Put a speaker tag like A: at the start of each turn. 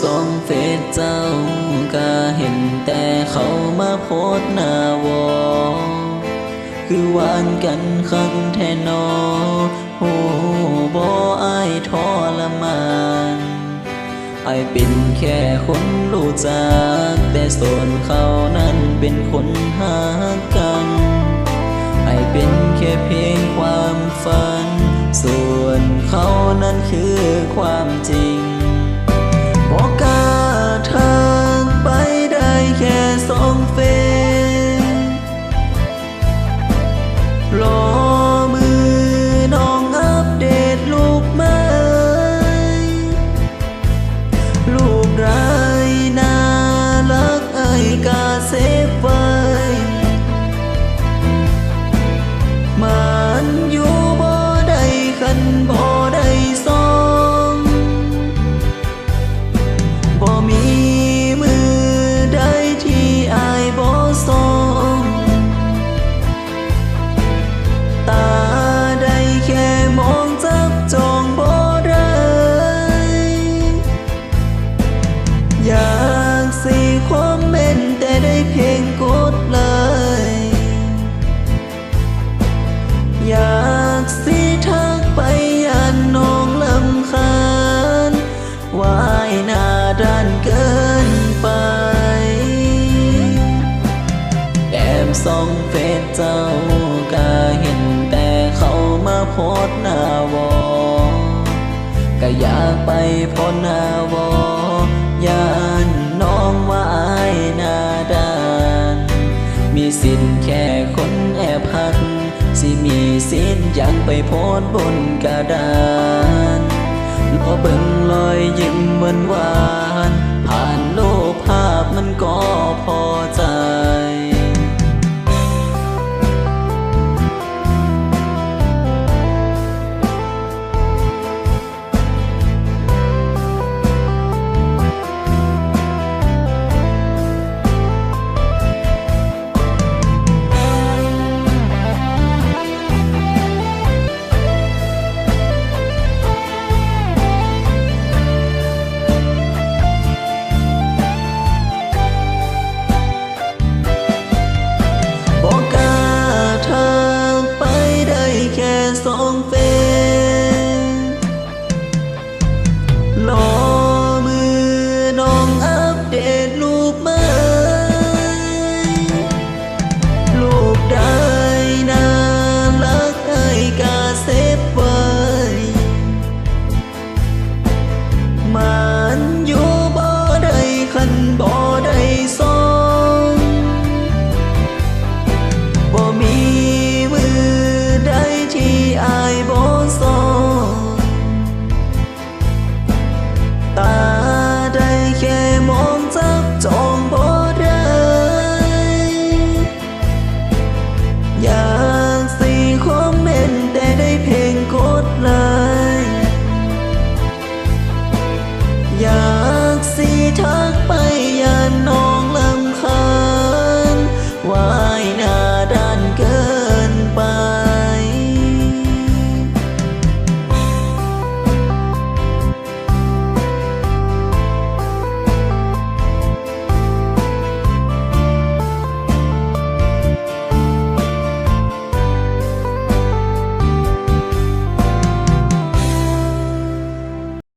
A: สองเฟซเจ้าก็เห็นแต่เขามาโพสหน้าวอ คือวานกันคังแทนอโอ้บอไอทรมานไอเป็นแค่คนรู้จัก แต่ส่วนเขานั้นเป็นคนหากัน สองเฟซเจ้าก็เห็นแต่เขามาโพสหน้าวอก็อยากไปโพสหน้าวอยานน้องว่าอายนาดาน มีสิทธิ์แค่คนแอบหักสิมีสิทธิ์ยังไปโพสบนกระดานรอเบิ่งลอย love